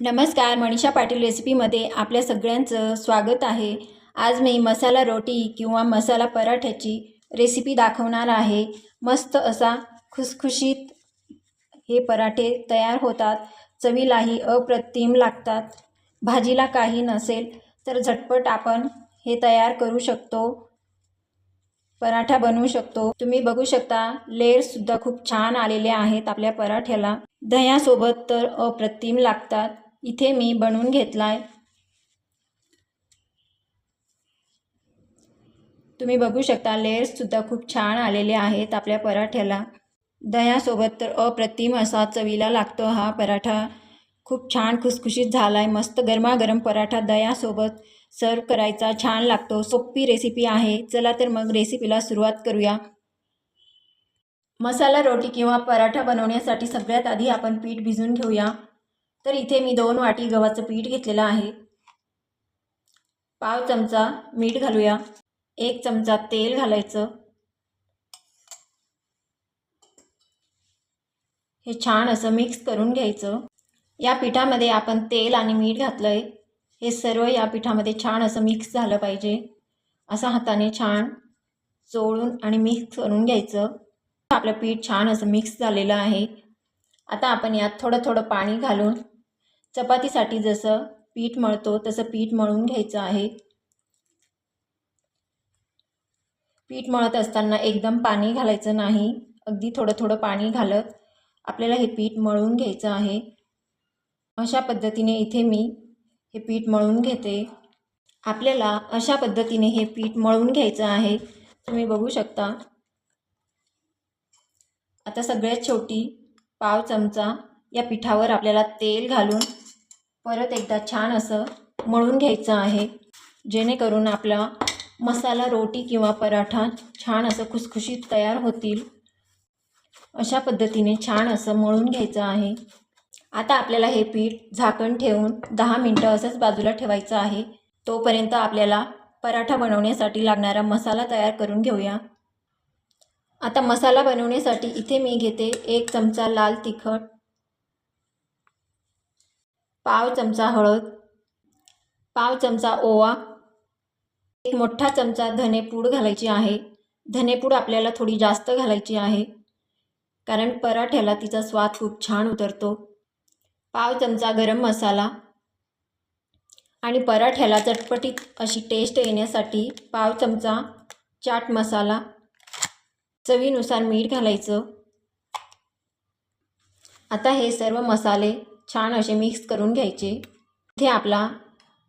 नमस्कार मनीषा पाटील रेसिपीमध्ये आपल्या सगळ्यांचं स्वागत आहे. आज मी मसाला रोटी किंवा मसाला पराठ्याची रेसिपी दाखवणार आहे. मस्त असा खुसखुशीत हे पराठे तयार होतात. चवीलाही अप्रतिम लागतात. भाजीला काही नसेल तर झटपट आपण हे तयार करू शकतो. पराठा बनवू शकतो. तुम्ही बघू शकता लेअरसुद्धा खूप छान आलेले आहेत आपल्या पराठ्याला. दह्यासोबत तर अप्रतिम लागतात. इथे मी बनवून घेतला आहे तुम्ही बघू शकता लेअर्ससुद्धा खूप छान आलेले आहेत आपल्या पराठ्याला. दह्यासोबत तर अप्रतिम असा चवीला लागतो हा पराठा. खूप छान खुसखुशीत झाला आहे मस्त गरमागरम पराठा दह्यासोबत सर्व करायचा छान लागतो. सोपी रेसिपी आहे. चला तर मग रेसिपीला सुरुवात करूया. मसाला रोटी किंवा पराठा बनवण्यासाठी सगळ्यात आधी आपण पीठ भिजून घेऊया. तर इथे मी दोन वाटी गव्हाचं पीठ घेतलेलं आहे. पाव चमचा मीठ घालूया. एक चमचा तेल घालायचं. हे छान असं मिक्स करून घ्यायचं. या पिठामध्ये आपण तेल आणि मीठ घातलं आहे हे सर्व या पिठामध्ये छान असं मिक्स झालं पाहिजे. असं हाताने छान चोळून आणि मिक्स करून घ्यायचं. आपलं पीठ छान असं मिक्स झालेलं आहे. आता आपण यात थोडं थोडं पाणी घालून चपातीसाठी जसं पीठ मळतो तसं पीठ मळून घ्यायचं आहे. पीठ मळत असताना एकदम पाणी घालायचं नाही. अगदी थोडं थोडं पाणी घालत आपल्याला हे पीठ मळून घ्यायचं आहे. अशा पद्धतीने इथे मी हे पीठ मळून घेते. आपल्याला अशा पद्धतीने हे पीठ मळून घ्यायचं आहे. तुम्ही बघू शकता. आता सगळ्यात शेवटी पाव चमचा या पिठावर आपल्याला तेल घालून परत एकदा छान असं मळून घ्यायचं आहे. जेणेकरून आपला मसाला रोटी किंवा पराठा छान असं खुसखुशीत तयार होतील. अशा पद्धतीने छान असं मळून घ्यायचं आहे. आता आपल्याला हे पीठ झाकण ठेवून दहा मिनटं असंच बाजूला ठेवायचं आहे. तोपर्यंत आपल्याला पराठा बनवण्यासाठी लागणारा मसाला तयार करून घेऊया. आता मसाला बनवण्यासाठी इथे मी घेते एक चमचा लाल तिखट पाव चमचा हळद पाव चमचा ओवा एक मोठा चमचा धनेपूड घालायची आहे. धनेपूड आपल्याला थोडी जास्त घालायची आहे कारण पराठ्याला तिचा स्वाद खूप छान उतरतो. पाव चमचा गरम मसाला आणि पराठ्याला चटपटीत अशी टेस्ट येण्यासाठी पाव चमचा चाट मसाला चवीनुसार मीठ घालायचं. आता हे सर्व मसाले छान असे मिक्स करून घ्यायचे. इथे आपला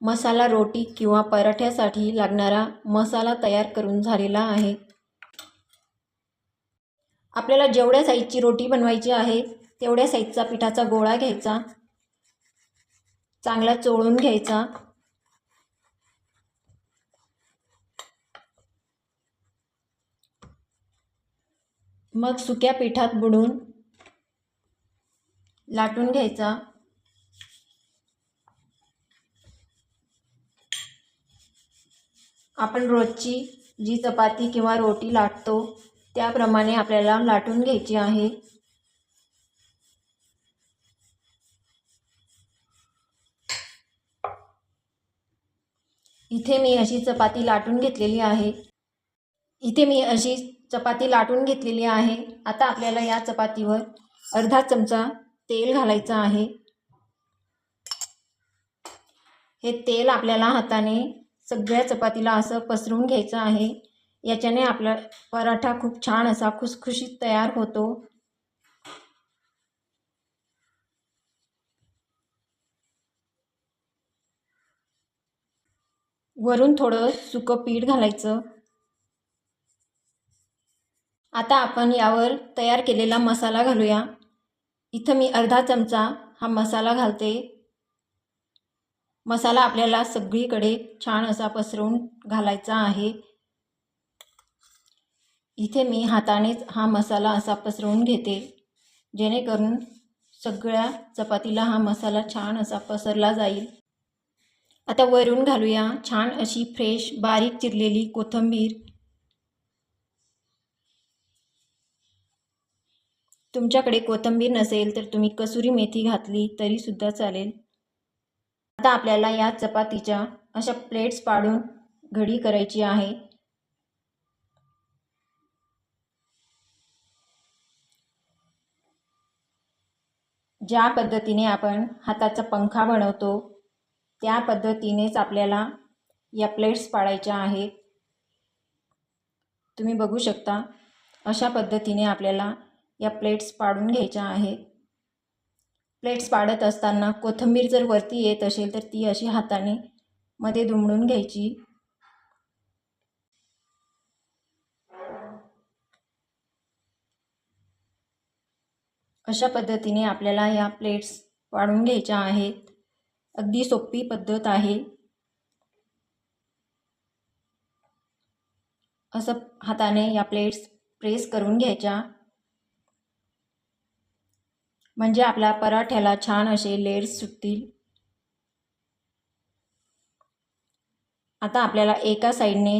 मसाला रोटी किंवा पराठ्यासाठी लागणारा मसाला तयार करून झालेला आहे. आपल्याला जेवढ्या साईजची रोटी बनवायची आहे तेवढ्या साईजचा पिठाचा गोळा घ्यायचा. चांगला चोळून घ्यायचा. मग सुक्या पिठात बुडून लाटून घ्यायचा. आपण रोजची जी चपाती किंवा रोटी लाटतो त्याप्रमाणे आपल्याला लाटून घ्यायची आहे. इथे मी अशी चपाती लाटून घेतलेली आहे. इथे मी अशी चपाती लाटून घेतलेली आहे. आता आपल्याला या चपातीवर अर्धा चमचा तेल घालायचं आहे. हे तेल आपल्याला हाताने सगळ्या चपातीला असं पसरून घ्यायचं आहे. याच्याने आपला पराठा खूप छान असा खुसखुशीत तयार होतो. वरून थोडं सुकं पीठ घालायचं. आता आपण यावर तयार केलेला मसाला घालूया. इथं मी अर्धा चमचा हा मसाला घालते. मसाला आपल्याला सगळीकडे छान असा पसरवून घालायचा आहे. इथे मी हातानेच हा मसाला असा पसरवून घेते. जेणेकरून सगळ्या चपातीला हा मसाला छान असा पसरला जाईल. आता वरून घालूया छान अशी फ्रेश बारीक चिरलेली कोथिंबीर. तुमच्याकडे कोथिंबीर नसेल तर तुम्ही कसुरी मेथी घातली तरीसुद्धा चालेल. आता आपल्याला या चपातीच्या अशा प्लेट्स पाडून घडी करायची आहे. ज्या पद्धतीने आपण हाताचा पंखा बनवतो त्या पद्धतीनेच आपल्याला या प्लेट्स पाडायच्या आहेत. तुम्ही बघू शकता अशा पद्धतीने आपल्याला या प्लेट्स पाडून घ्यायच्या आहेत. प्लेट्स पाडत असताना कोथिंबीर जर वरती येत असेल तर ती अशी हाताने मध्ये दुमडून घ्यायची. अशा पद्धतीने आपल्याला या प्लेट्स वाढून घ्यायच्या आहेत. अगदी सोपी पद्धत आहे. असं हाताने या प्लेट्स प्रेस करून घ्यायच्या. म्हणजे आपल्या पराठ्याला छान असे लेअर्स सुटतील. आता आपल्याला एका साईडने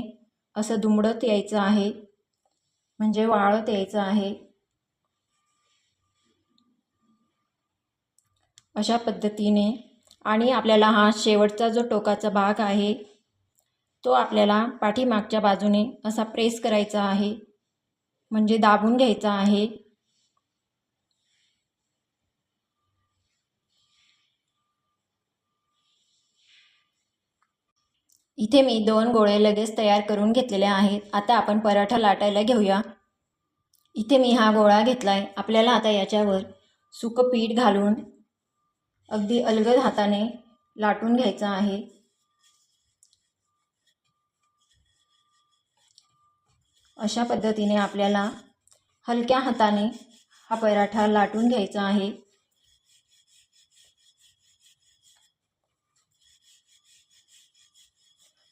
असं दुमडत यायचं आहे. म्हणजे वाळत यायचं आहे. अशा पद्धतीने. आणि आपल्याला हा शेवटचा जो टोकाचा भाग आहे तो आपल्याला पाठीमागच्या बाजूने असा प्रेस करायचा आहे. म्हणजे दाबून घ्यायचा आहे. इथे मी दोन गोळे लगेच तयार करून घेतलेले आहेत. आता आपण पराठा लाटायला घेऊया. इथे मी हा गोळा घेतला आहे आपल्याला आता याच्यावर सुकं पीठ घालून अगदी अलगद हाताने लाटून घ्यायचा आहे. अशा पद्धतीने आपल्याला हलक्या हाताने हा पराठा लाटून घ्यायचा आहे.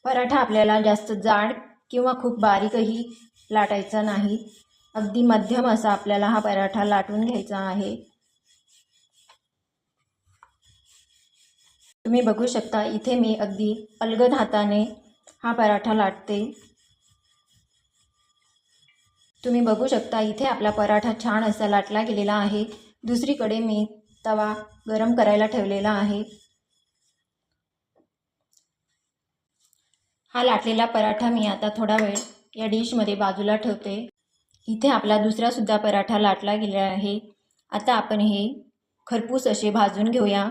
पराठा आपल्याला जास्त जाड किंवा खूप बारीकही लाटायचा नाही. अगदी मध्यम असा आपल्याला हा पराठा लाटून घ्यायचा आहे. तुम्ही बघू शकता इथे मी अगदी अलगद हाताने हा पराठा लाटते. तुम्ही बघू शकता इथे आपला पराठा छान असा लाटला गेलेला आहे. दुसरीकडे मी तवा गरम करायला ठेवलेला आहे. हा लाटलेला पराठा मी आता थोडा वेळ या डिशमध्ये बाजूला ठेवते. इथे आपला दुसरासुद्धा पराठा लाटला गेला आहे. आता आपण हे खरपूस असे भाजून घेऊया.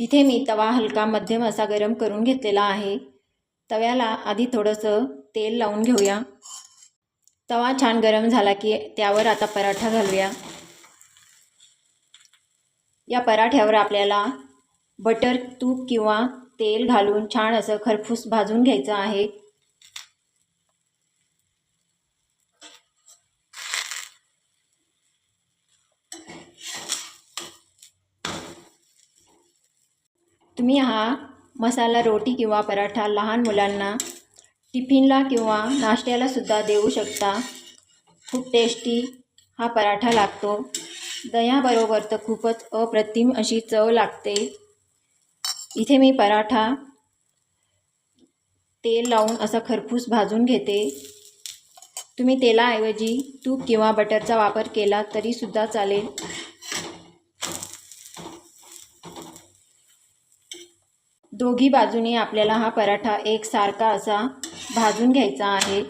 इथे मी तवा हलका मध्यम असा गरम करून घेतलेला आहे. तव्याला आधी थोडंसं तेल लावून घेऊया. तवा छान गरम झाला की त्यावर आता पराठा घालूया. या पराठ्यावर आपल्याला बटर तूप किंवा तेल घालून छान असं खरफूस भाजून घ्यायचं आहे. तुम्ही हा मसाला रोटी किंवा पराठा लहान मुलांना टिफिनला किंवा नाश्त्याला सुद्धा देऊ शकता. खूप टेस्टी हा पराठा लागतो. दह्याबरोबर तर खूपच अप्रतिम अशी चव लागते. इथे मी पराठा तेल लावून असा खरपूस भाजून घेते. तुम्ही तेलाऐवजी तूप किंवा बटरचा वापर केला तरीसुद्धा चालेल. दोघी बाजूने आपल्याला हा पराठा एकसारखा असा भाजून घ्यायचा आहे.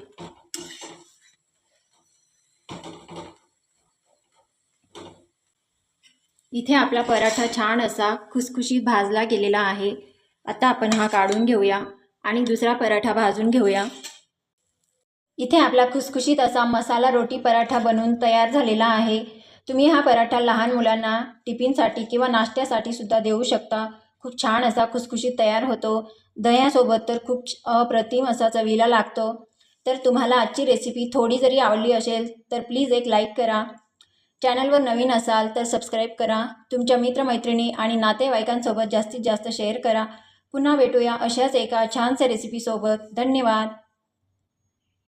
इथे आपला पराठा छान असा खुसखुशीत भाजला गेलेला आहे. आता आपण हा काढून घेऊया आणि दुसरा पराठा भाजून घेऊया. इथे आपला खुसखुशीत असा मसाला रोटी पराठा बनून तयार झालेला आहे. तुम्ही हा पराठा लहान मुलांना टिफिनसाठी किंवा नाश्त्यासाठी सुद्धा देऊ शकता. खूप छान असा खुसखुशीत तयार होतो. दह्यासोबत तर खूप अप्रतिम असा चवीला लागतो. तर तुम्हाला आजची रेसिपी थोडी जरी आवडली असेल तर प्लीज एक लाईक करा. चॅनलवर नवीन असाल तर सबस्क्राईब करा. तुमच्या मित्रमैत्रिणी आणि नातेवाईकांसोबत जास्तीत जास्त शेअर करा. पुन्हा भेटूया अशाच एका छानशा रेसिपीसोबत धन्यवाद.